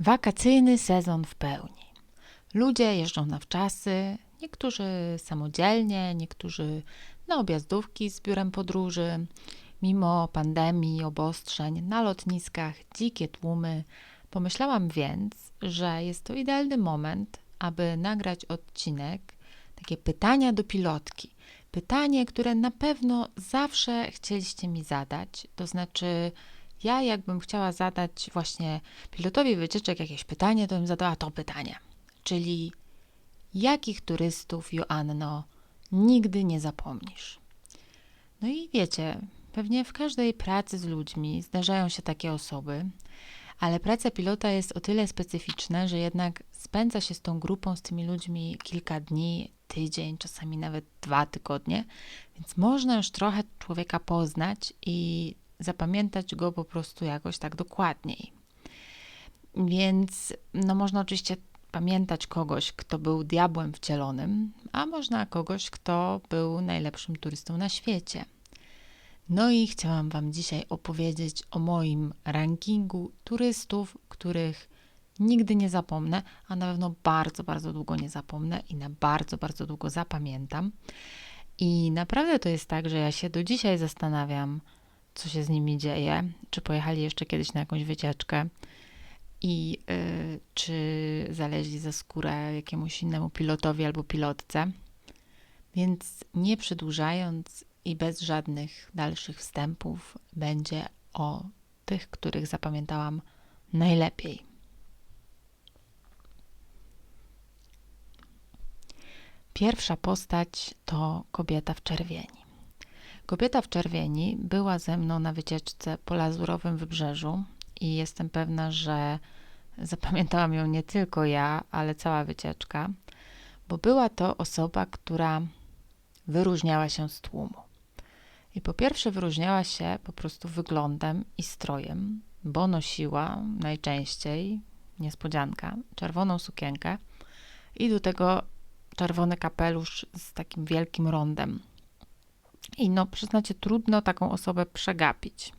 Wakacyjny sezon w pełni. Ludzie jeżdżą na wczasy, niektórzy samodzielnie, niektórzy na objazdówki z biurem podróży. Mimo pandemii, obostrzeń, na lotniskach dzikie tłumy. Pomyślałam więc, że jest to idealny moment, aby nagrać odcinek, takie pytania do pilotki. Pytanie, które na pewno zawsze chcieliście mi zadać, to znaczy ja jakbym chciała zadać właśnie pilotowi wycieczek jakieś pytanie, to bym zadała to pytanie. Czyli jakich turystów, Joanno, nigdy nie zapomnisz? No i wiecie, pewnie w każdej pracy z ludźmi zdarzają się takie osoby, ale praca pilota jest o tyle specyficzna, że jednak spędza się z tą grupą, z tymi ludźmi kilka dni, tydzień, czasami nawet dwa tygodnie, więc można już trochę człowieka poznać i zapamiętać go po prostu jakoś tak dokładniej. Więc no można oczywiście pamiętać kogoś, kto był diabłem wcielonym, a można kogoś, kto był najlepszym turystą na świecie. No i chciałam Wam dzisiaj opowiedzieć o moim rankingu turystów, których nigdy nie zapomnę, a na pewno bardzo, bardzo długo nie zapomnę i na bardzo, bardzo długo zapamiętam. I naprawdę to jest tak, że ja się do dzisiaj zastanawiam, co się z nimi dzieje, czy pojechali jeszcze kiedyś na jakąś wycieczkę i y, czy zaleźli za skórę jakiemuś innemu pilotowi albo pilotce. Więc nie przedłużając i bez żadnych dalszych wstępów, będzie o tych, których zapamiętałam najlepiej. Pierwsza postać to kobieta w czerwieni. Kobieta w czerwieni była ze mną na wycieczce po lazurowym wybrzeżu i jestem pewna, że zapamiętałam ją nie tylko ja, ale cała wycieczka, bo była to osoba, która wyróżniała się z tłumu. I po pierwsze wyróżniała się po prostu wyglądem i strojem, bo nosiła najczęściej, niespodzianka, czerwoną sukienkę i do tego czerwony kapelusz z takim wielkim rondem. I no, przyznacie, trudno taką osobę przegapić.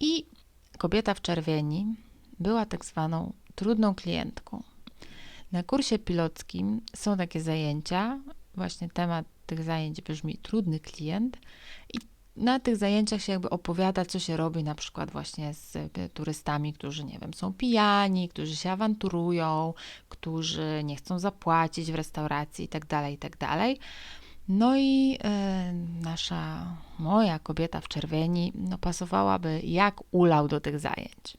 I kobieta w czerwieni była tak zwaną trudną klientką. Na kursie pilockim są takie zajęcia, właśnie temat tych zajęć brzmi trudny klient i na tych zajęciach się jakby opowiada, co się robi na przykład właśnie z e, turystami, którzy, nie wiem, są pijani, którzy się awanturują, którzy nie chcą zapłacić w restauracji itd., tak itd. No i e, nasza, moja kobieta w czerwieni, no pasowałaby jak ulał do tych zajęć.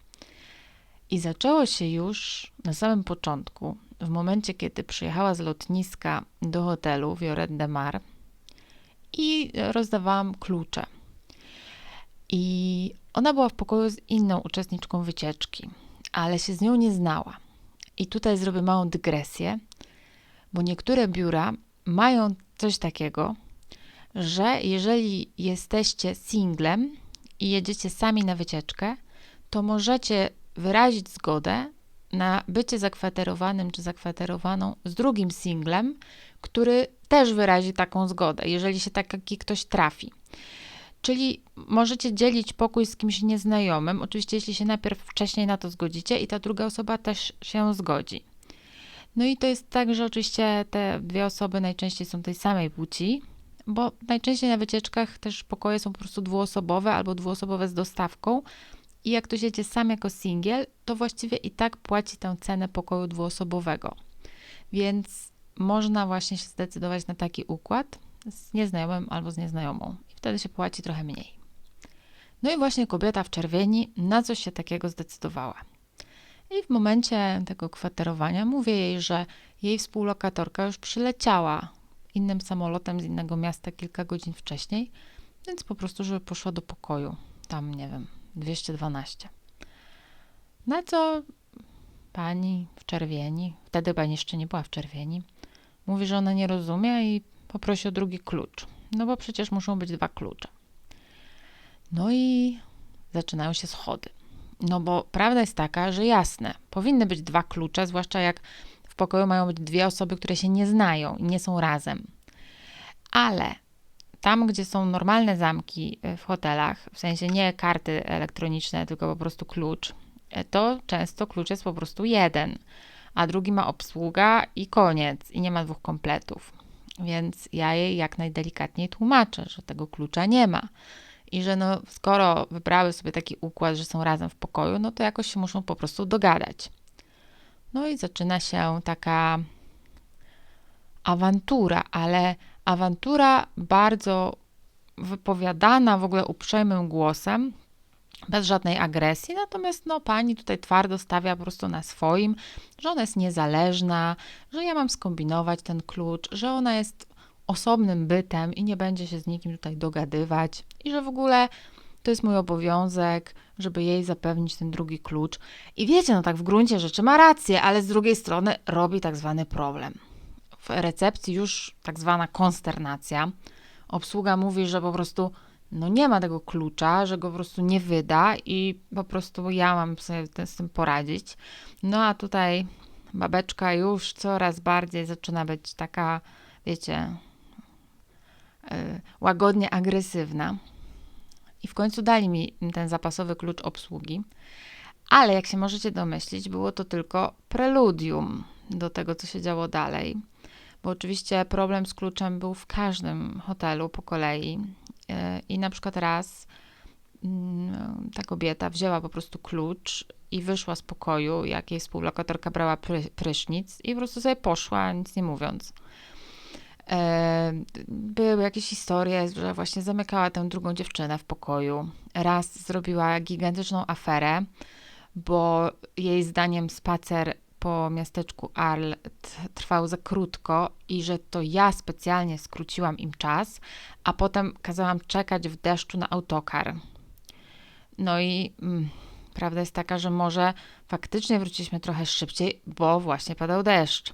I zaczęło się już na samym początku, w momencie, kiedy przyjechała z lotniska do hotelu Vioret de Mar i rozdawałam klucze. I ona była w pokoju z inną uczestniczką wycieczki, ale się z nią nie znała. I tutaj zrobię małą dygresję, bo niektóre biura mają coś takiego, że jeżeli jesteście singlem i jedziecie sami na wycieczkę, to możecie wyrazić zgodę na bycie zakwaterowanym czy zakwaterowaną z drugim singlem, który też wyrazi taką zgodę, jeżeli się taki ktoś trafi. Czyli możecie dzielić pokój z kimś nieznajomym, oczywiście jeśli się najpierw wcześniej na to zgodzicie i ta druga osoba też się zgodzi. No i to jest tak, że oczywiście te dwie osoby najczęściej są tej samej płci, bo najczęściej na wycieczkach też pokoje są po prostu dwuosobowe albo dwuosobowe z dostawką. I jak ktoś jedzie sam jako singiel, to właściwie i tak płaci tę cenę pokoju dwuosobowego. Więc można właśnie się zdecydować na taki układ z nieznajomym albo z nieznajomą. I wtedy się płaci trochę mniej. No i właśnie kobieta w czerwieni na coś się takiego zdecydowała. I w momencie tego kwaterowania mówię jej, że jej współlokatorka już przyleciała innym samolotem z innego miasta kilka godzin wcześniej, więc po prostu, żeby poszła do pokoju. Tam, nie wiem, 212. Na co pani w czerwieni, wtedy pani jeszcze nie była w czerwieni, mówi, że ona nie rozumie i poprosi o drugi klucz. No bo przecież muszą być dwa klucze. No i zaczynają się schody. No bo prawda jest taka, że jasne, powinny być dwa klucze, zwłaszcza jak w pokoju mają być dwie osoby, które się nie znają i nie są razem. Ale tam, gdzie są normalne zamki e, w hotelach, w sensie nie karty elektroniczne, tylko po prostu klucz, e, to często klucz jest po prostu jeden, a drugi ma obsługa i koniec, i nie ma dwóch kompletów. Więc ja jej jak najdelikatniej tłumaczę, że tego klucza nie ma. I że no, skoro wybrały sobie taki układ, że są razem w pokoju, no to jakoś się muszą po prostu dogadać. No i zaczyna się taka awantura, ale awantura bardzo wypowiadana w ogóle uprzejmym głosem, bez żadnej agresji, natomiast no, pani tutaj twardo stawia po prostu na swoim, że ona jest niezależna, że ja mam skombinować ten klucz, że ona jest osobnym bytem i nie będzie się z nikim tutaj dogadywać i że w ogóle to jest mój obowiązek, żeby jej zapewnić ten drugi klucz. I wiecie, no tak w gruncie rzeczy ma rację, ale z drugiej strony robi tak zwany problem. W recepcji już tak zwana konsternacja. Obsługa mówi, że po prostu no nie ma tego klucza, że go po prostu nie wyda i po prostu ja mam sobie z tym poradzić. No a tutaj babeczka już coraz bardziej zaczyna być taka, wiecie, łagodnie agresywna. I w końcu dali mi ten zapasowy klucz obsługi. Ale jak się możecie domyślić, było to tylko preludium do tego, co się działo dalej. Bo oczywiście problem z kluczem był w każdym hotelu po kolei. E, I na przykład raz mm, ta kobieta wzięła po prostu klucz i wyszła z pokoju, jak jej współlokatorka brała prysznic i po prostu sobie poszła, nic nie mówiąc. Były jakieś historie, że właśnie zamykała tę drugą dziewczynę w pokoju. Raz zrobiła gigantyczną aferę, bo jej zdaniem spacer po miasteczku Arl trwał za krótko i że to ja specjalnie skróciłam im czas, a potem kazałam czekać w deszczu na autokar. No i mm, prawda jest taka, że może faktycznie wróciliśmy trochę szybciej, bo właśnie padał deszcz.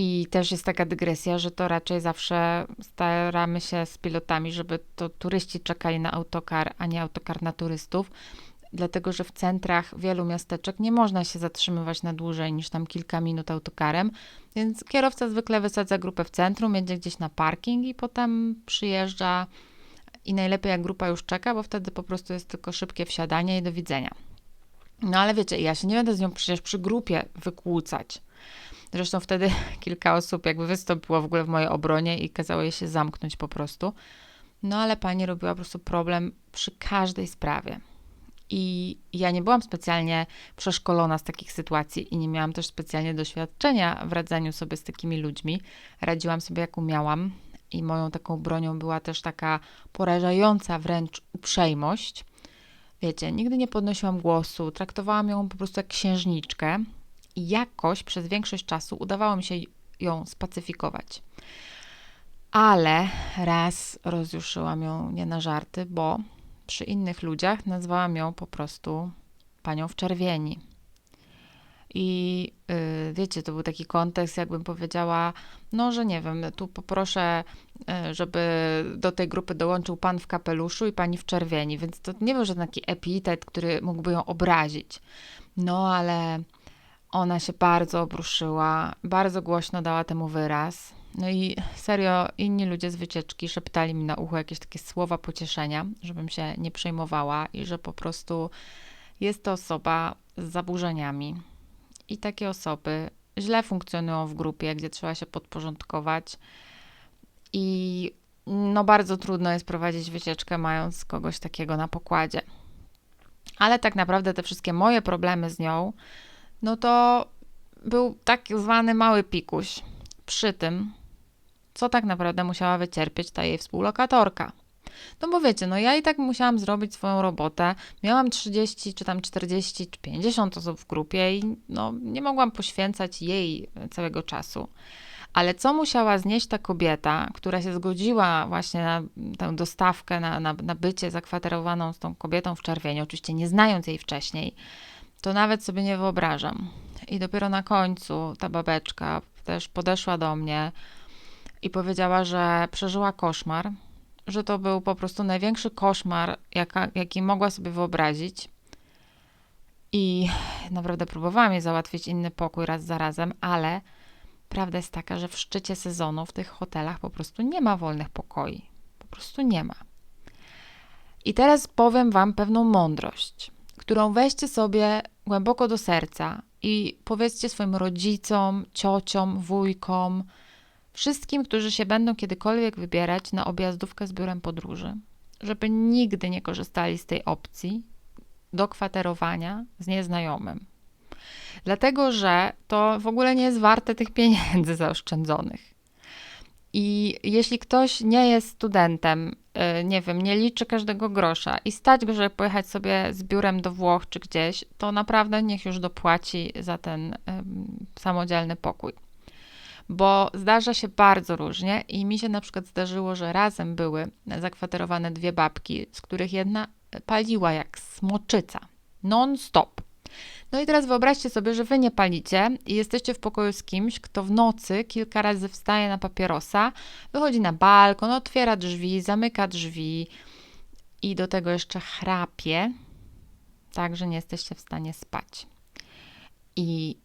I też jest taka dygresja, że to raczej zawsze staramy się z pilotami, żeby to turyści czekali na autokar, a nie autokar na turystów, dlatego że w centrach wielu miasteczek nie można się zatrzymywać na dłużej niż tam kilka minut autokarem, więc kierowca zwykle wysadza grupę w centrum, jedzie gdzieś na parking i potem przyjeżdża i najlepiej jak grupa już czeka, bo wtedy po prostu jest tylko szybkie wsiadanie i do widzenia. No ale wiecie, ja się nie będę z nią przecież przy grupie wykłócać. Zresztą wtedy kilka osób jakby wystąpiło w ogóle w mojej obronie i kazało jej się zamknąć po prostu. No ale pani robiła po prostu problem przy każdej sprawie. I ja nie byłam specjalnie przeszkolona z takich sytuacji i nie miałam też specjalnie doświadczenia w radzeniu sobie z takimi ludźmi. Radziłam sobie jak umiałam i moją taką bronią była też taka porażająca wręcz uprzejmość. Wiecie, nigdy nie podnosiłam głosu, traktowałam ją po prostu jak księżniczkę jakoś przez większość czasu udawało mi się ją spacyfikować. Ale raz rozjuszyłam ją nie na żarty, bo przy innych ludziach nazwałam ją po prostu panią w czerwieni. I yy, wiecie, to był taki kontekst, jakbym powiedziała, no, że nie wiem, tu poproszę, yy, żeby do tej grupy dołączył pan w kapeluszu i pani w czerwieni, więc to nie był żaden taki epitet, który mógłby ją obrazić. No, ale ona się bardzo obruszyła, bardzo głośno dała temu wyraz. No i serio, inni ludzie z wycieczki szeptali mi na ucho jakieś takie słowa pocieszenia, żebym się nie przejmowała i że po prostu jest to osoba z zaburzeniami. I takie osoby źle funkcjonują w grupie, gdzie trzeba się podporządkować. I no bardzo trudno jest prowadzić wycieczkę, mając kogoś takiego na pokładzie. Ale tak naprawdę te wszystkie moje problemy z nią, no to był tak zwany mały pikuś. Przy tym co tak naprawdę musiała wycierpieć ta jej współlokatorka. No bo wiecie, no ja i tak musiałam zrobić swoją robotę. Miałam 30, czy tam 40, czy 50 osób w grupie i no nie mogłam poświęcać jej całego czasu. Ale co musiała znieść ta kobieta, która się zgodziła właśnie na tę dostawkę, na, na, na bycie zakwaterowaną z tą kobietą w czerwieniu, oczywiście nie znając jej wcześniej, to nawet sobie nie wyobrażam. I dopiero na końcu ta babeczka też podeszła do mnie, i powiedziała, że przeżyła koszmar, że to był po prostu największy koszmar, jaka, jaki mogła sobie wyobrazić. I naprawdę próbowałam jej załatwić inny pokój raz za razem, ale prawda jest taka, że w szczycie sezonu w tych hotelach po prostu nie ma wolnych pokoi. Po prostu nie ma. I teraz powiem Wam pewną mądrość, którą weźcie sobie głęboko do serca i powiedzcie swoim rodzicom, ciociom, wujkom, wszystkim, którzy się będą kiedykolwiek wybierać na objazdówkę z biurem podróży, żeby nigdy nie korzystali z tej opcji do kwaterowania z nieznajomym. Dlatego, że to w ogóle nie jest warte tych pieniędzy zaoszczędzonych. I jeśli ktoś nie jest studentem, nie wiem, nie liczy każdego grosza i stać go, żeby pojechać sobie z biurem do Włoch czy gdzieś, to naprawdę niech już dopłaci za ten samodzielny pokój. Bo zdarza się bardzo różnie i mi się na przykład zdarzyło, że razem były zakwaterowane dwie babki, z których jedna paliła jak smoczyca, non-stop. No i teraz wyobraźcie sobie, że wy nie palicie i jesteście w pokoju z kimś, kto w nocy kilka razy wstaje na papierosa, wychodzi na balkon, otwiera drzwi, zamyka drzwi i do tego jeszcze chrapie, tak że nie jesteście w stanie spać. I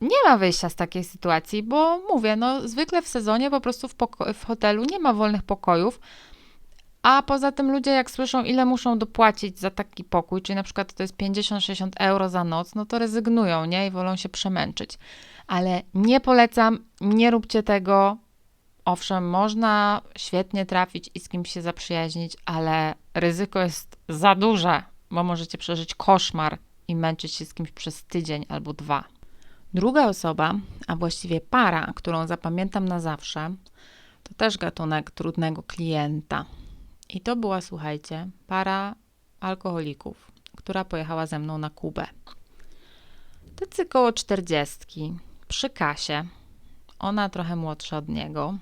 nie ma wyjścia z takiej sytuacji, bo mówię, no zwykle w sezonie po prostu w, w hotelu nie ma wolnych pokojów, a poza tym ludzie, jak słyszą, ile muszą dopłacić za taki pokój, czyli na przykład to jest 50-60 euro za noc, no to rezygnują, nie? I wolą się przemęczyć. Ale nie polecam, nie róbcie tego. Owszem, można świetnie trafić i z kimś się zaprzyjaźnić, ale ryzyko jest za duże, bo możecie przeżyć koszmar i męczyć się z kimś przez tydzień albo dwa. Druga osoba, a właściwie para, którą zapamiętam na zawsze, to też gatunek trudnego klienta. I to była, słuchajcie, para alkoholików, która pojechała ze mną na Kubę. Tacy koło czterdziestki, przy kasie. Ona trochę młodsza od niego.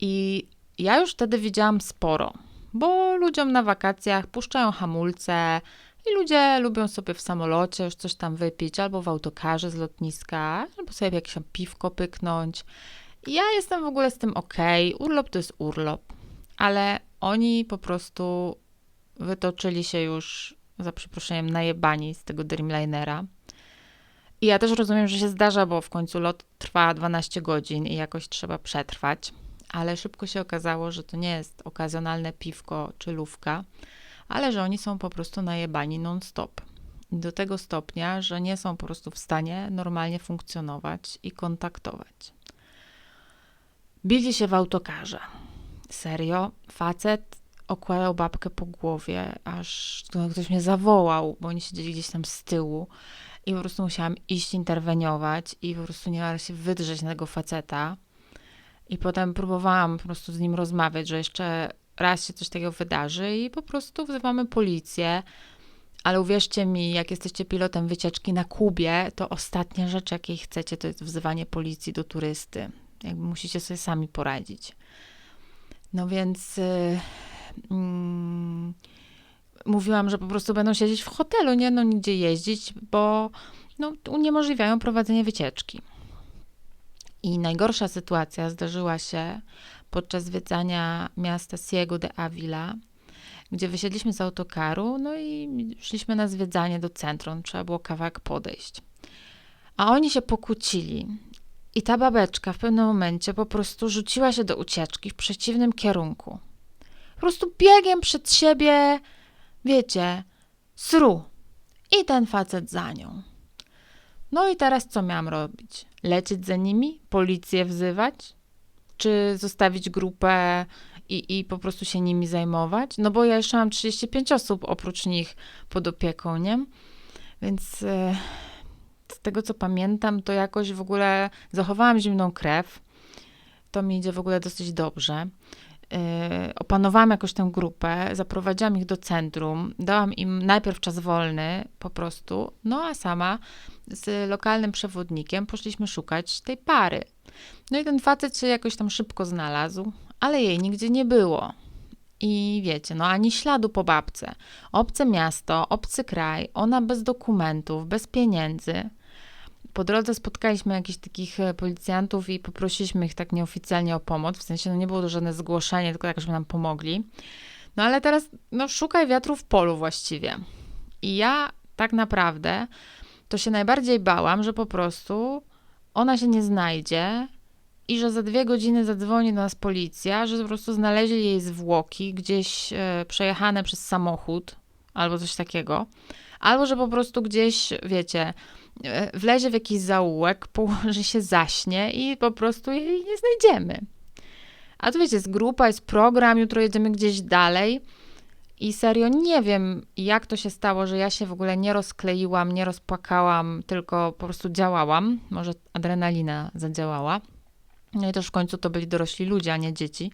I ja już wtedy widziałam sporo, bo ludziom na wakacjach puszczają hamulce i ludzie lubią sobie w samolocie już coś tam wypić, albo w autokarze z lotniska, albo sobie jakieś piwko pyknąć. I ja jestem w ogóle z tym ok, urlop to jest urlop, ale oni po prostu wytoczyli się już, za przeproszeniem, najebani z tego Dreamlinera. I ja też rozumiem, że się zdarza, bo w końcu lot trwa 12 godzin i jakoś trzeba przetrwać, ale szybko się okazało, że to nie jest okazjonalne piwko czy lówka, ale że oni są po prostu najebani non-stop. Do tego stopnia, że nie są po prostu w stanie normalnie funkcjonować i kontaktować. Bili się w autokarze. Serio, facet okładał babkę po głowie, aż ktoś mnie zawołał, bo oni siedzieli gdzieś tam z tyłu i po prostu musiałam iść interweniować i po prostu nie dała się wydrzeć na tego faceta. I potem próbowałam po prostu z nim rozmawiać, że jeszcze raz się coś takiego wydarzy i po prostu wzywamy policję. Ale uwierzcie mi, jak jesteście pilotem wycieczki na Kubie, to ostatnia rzecz, jakiej chcecie, to jest wzywanie policji do turysty. Jakby musicie sobie sami poradzić. No więc yy, mówiłam, że po prostu będą siedzieć w hotelu, nie no nigdzie jeździć, bo no, uniemożliwiają prowadzenie wycieczki. I najgorsza sytuacja zdarzyła się podczas zwiedzania miasta Ciego de Avila, gdzie wysiedliśmy z autokaru, no i szliśmy na zwiedzanie do centrum, trzeba było kawałek podejść. A oni się pokłócili i ta babeczka w pewnym momencie po prostu rzuciła się do ucieczki w przeciwnym kierunku. Po prostu biegiem przed siebie, wiecie, sru. I ten facet za nią. No i teraz co miałam robić? Lecieć za nimi? Policję wzywać? Czy zostawić grupę i, i po prostu się nimi zajmować? No bo ja jeszcze mam 35 osób oprócz nich pod opieką, nie? Więc... Tego co pamiętam, to jakoś w ogóle zachowałam zimną krew. To mi idzie w ogóle dosyć dobrze. Yy, opanowałam jakoś tę grupę, zaprowadziłam ich do centrum, dałam im najpierw czas wolny po prostu, no a sama z lokalnym przewodnikiem poszliśmy szukać tej pary. No i ten facet się jakoś tam szybko znalazł, ale jej nigdzie nie było. I wiecie, no ani śladu po babce. Obce miasto, obcy kraj, ona bez dokumentów, bez pieniędzy. Po drodze spotkaliśmy jakichś takich e, policjantów i poprosiliśmy ich tak nieoficjalnie o pomoc. W sensie, no nie było to żadne zgłoszenie, tylko tak, żeby nam pomogli. No ale teraz, no szukaj wiatru w polu właściwie. I ja tak naprawdę to się najbardziej bałam, że po prostu ona się nie znajdzie i że za dwie godziny zadzwoni do nas policja, że po prostu znaleźli jej zwłoki gdzieś e, przejechane przez samochód albo coś takiego. Albo że po prostu gdzieś, wiecie, wlezie w jakiś zaułek, położy się, zaśnie i po prostu jej nie znajdziemy. A tu wiecie, jest grupa, jest program, jutro jedziemy gdzieś dalej. I serio nie wiem, jak to się stało, że ja się w ogóle nie rozkleiłam, nie rozpłakałam, tylko po prostu działałam. Może adrenalina zadziałała. No i też w końcu to byli dorośli ludzie, a nie dzieci.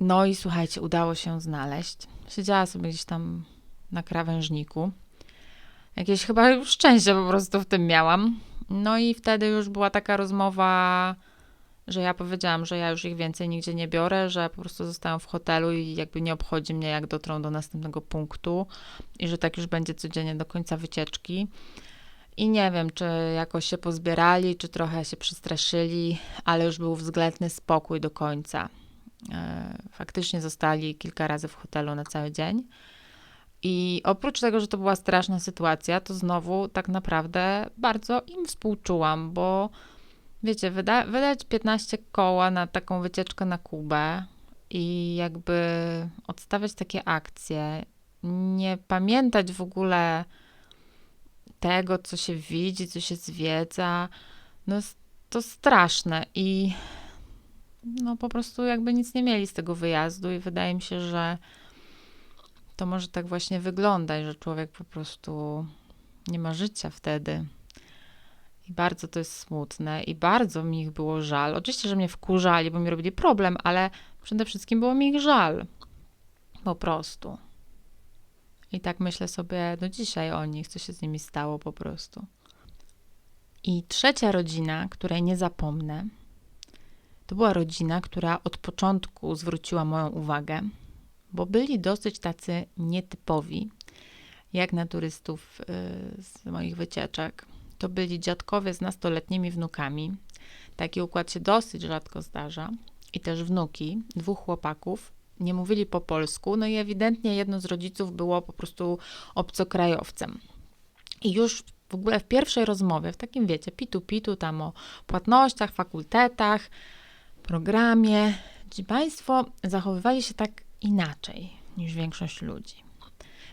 No i słuchajcie, udało się znaleźć. Siedziała sobie gdzieś tam na krawężniku. Jakieś chyba szczęście po prostu w tym miałam. No i wtedy już była taka rozmowa, że ja powiedziałam, że ja już ich więcej nigdzie nie biorę, że po prostu zostałam w hotelu i jakby nie obchodzi mnie, jak dotrą do następnego punktu i że tak już będzie codziennie do końca wycieczki. I nie wiem, czy jakoś się pozbierali, czy trochę się przestraszyli, ale już był względny spokój do końca. E, faktycznie zostali kilka razy w hotelu na cały dzień. I oprócz tego, że to była straszna sytuacja, to znowu tak naprawdę bardzo im współczułam, bo wiecie, wyda wydać 15 koła na taką wycieczkę na Kubę i jakby odstawiać takie akcje, nie pamiętać w ogóle tego, co się widzi, co się zwiedza, no to straszne i no po prostu jakby nic nie mieli z tego wyjazdu i wydaje mi się, że to może tak właśnie wyglądać, że człowiek po prostu nie ma życia wtedy. I bardzo to jest smutne i bardzo mi ich było żal. Oczywiście, że mnie wkurzali, bo mi robili problem, ale przede wszystkim było mi ich żal. Po prostu. I tak myślę sobie do dzisiaj o nich, co się z nimi stało po prostu. I trzecia rodzina, której nie zapomnę, to była rodzina, która od początku zwróciła moją uwagę, bo byli dosyć tacy nietypowi, jak na turystów y, z moich wycieczek. To byli dziadkowie z nastoletnimi wnukami. Taki układ się dosyć rzadko zdarza. I też wnuki, dwóch chłopaków, nie mówili po polsku, no i ewidentnie jedno z rodziców było po prostu obcokrajowcem. I już w ogóle w pierwszej rozmowie, w takim wiecie, pitu-pitu tam o płatnościach, fakultetach, programie, ci Państwo zachowywali się tak inaczej niż większość ludzi.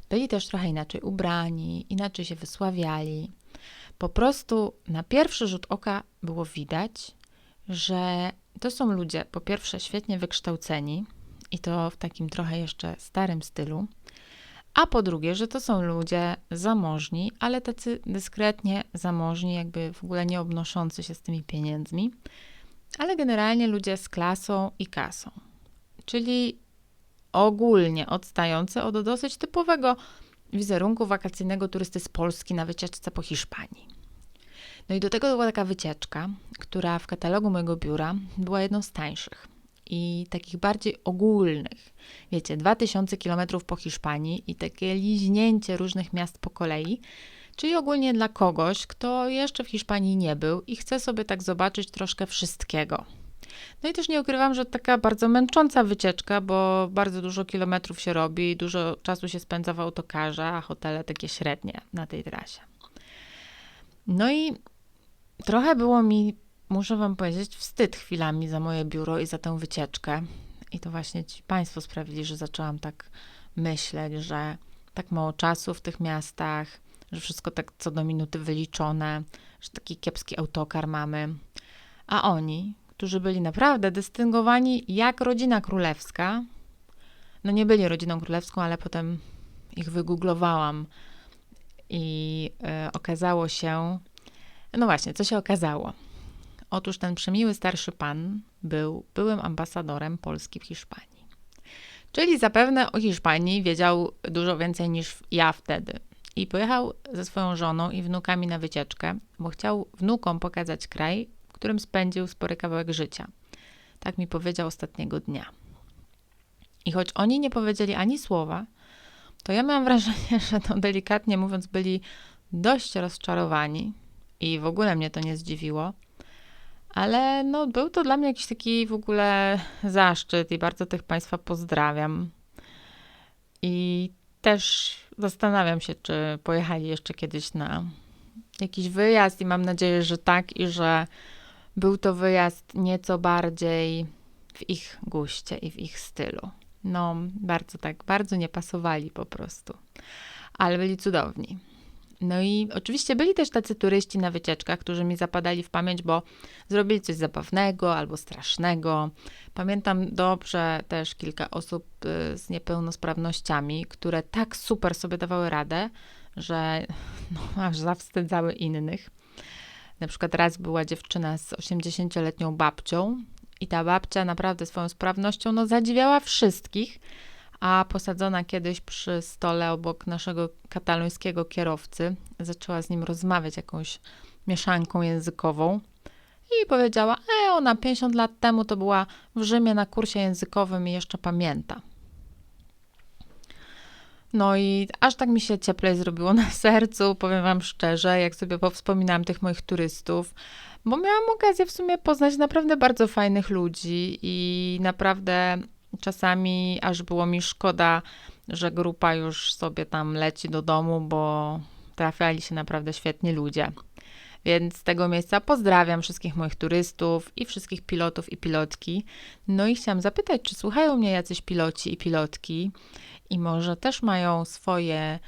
Byli też trochę inaczej ubrani, inaczej się wysławiali. Po prostu na pierwszy rzut oka było widać, że to są ludzie, po pierwsze, świetnie wykształceni i to w takim trochę jeszcze starym stylu, a po drugie, że to są ludzie zamożni, ale tacy dyskretnie zamożni, jakby w ogóle nie obnoszący się z tymi pieniędzmi, ale generalnie ludzie z klasą i kasą. Czyli ogólnie odstający od dosyć typowego wizerunku wakacyjnego turysty z Polski na wycieczce po Hiszpanii. No i do tego była taka wycieczka, która w katalogu mojego biura była jedną z tańszych i takich bardziej ogólnych. Wiecie, 2000 km po Hiszpanii i takie liźnięcie różnych miast po kolei, czyli ogólnie dla kogoś, kto jeszcze w Hiszpanii nie był i chce sobie tak zobaczyć troszkę wszystkiego. No i też nie ukrywam, że taka bardzo męcząca wycieczka, bo bardzo dużo kilometrów się robi, dużo czasu się spędza w autokarze, a hotele takie średnie na tej trasie. No i trochę było mi, muszę Wam powiedzieć, wstyd chwilami za moje biuro i za tę wycieczkę. I to właśnie ci Państwo sprawili, że zaczęłam tak myśleć, że tak mało czasu w tych miastach, że wszystko tak co do minuty wyliczone, że taki kiepski autokar mamy. A oni, którzy byli naprawdę dystyngowani jak rodzina królewska, no nie byli rodziną królewską, ale potem ich wygooglowałam i y, okazało się, no właśnie, co się okazało? Otóż ten przemiły starszy pan był byłym ambasadorem Polski w Hiszpanii. Czyli zapewne o Hiszpanii wiedział dużo więcej niż ja wtedy. I pojechał ze swoją żoną i wnukami na wycieczkę, bo chciał wnukom pokazać kraj, którym spędził spory kawałek życia. Tak mi powiedział ostatniego dnia. I choć oni nie powiedzieli ani słowa, to ja miałam wrażenie, że to delikatnie mówiąc byli dość rozczarowani i w ogóle mnie to nie zdziwiło. Ale no, był to dla mnie jakiś taki w ogóle zaszczyt i bardzo tych Państwa pozdrawiam. I też zastanawiam się, czy pojechali jeszcze kiedyś na jakiś wyjazd i mam nadzieję, że tak i że był to wyjazd nieco bardziej w ich guście i w ich stylu. No, bardzo tak, bardzo nie pasowali po prostu. Ale byli cudowni. No i oczywiście byli też tacy turyści na wycieczkach, którzy mi zapadali w pamięć, bo zrobili coś zabawnego albo strasznego. Pamiętam dobrze też kilka osób y, z niepełnosprawnościami, które tak super sobie dawały radę, że no, aż zawstydzały innych. Na przykład raz była dziewczyna z 80-letnią babcią i ta babcia naprawdę swoją sprawnością no, zadziwiała wszystkich, a posadzona kiedyś przy stole obok naszego katalońskiego kierowcy, zaczęła z nim rozmawiać jakąś mieszanką językową i powiedziała, e, ona 50 lat temu to była w Rzymie na kursie językowym i jeszcze pamięta. No i aż tak mi się cieplej zrobiło na sercu, powiem Wam szczerze, jak sobie powspominałam tych moich turystów, bo miałam okazję w sumie poznać naprawdę bardzo fajnych ludzi i naprawdę czasami aż było mi szkoda, że grupa już sobie tam leci do domu, bo trafiali się naprawdę świetni ludzie. Więc z tego miejsca pozdrawiam wszystkich moich turystów i wszystkich pilotów i pilotki. No i chciałam zapytać, czy słuchają mnie jacyś piloci i pilotki i może też mają swoje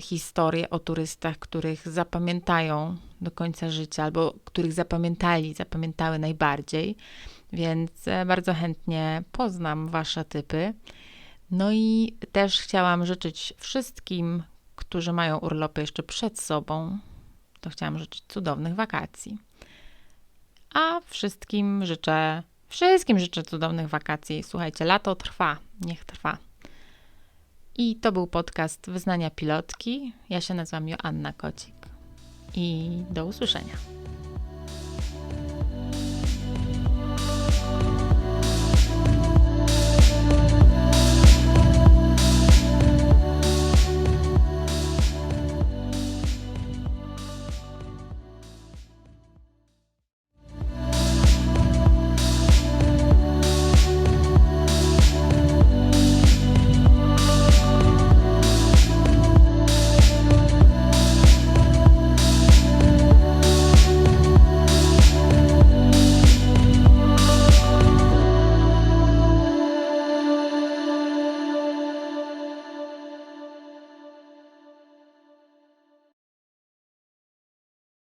historie o turystach, których zapamiętają do końca życia, albo których zapamiętali, zapamiętały najbardziej. Więc e, bardzo chętnie poznam Wasze typy. No i też chciałam życzyć wszystkim, którzy mają urlopy jeszcze przed sobą, to chciałam życzyć cudownych wakacji. A wszystkim życzę, wszystkim życzę cudownych wakacji. Słuchajcie, lato trwa, niech trwa. I to był podcast Wyznania Pilotki. Ja się nazywam Joanna Kocik. I do usłyszenia.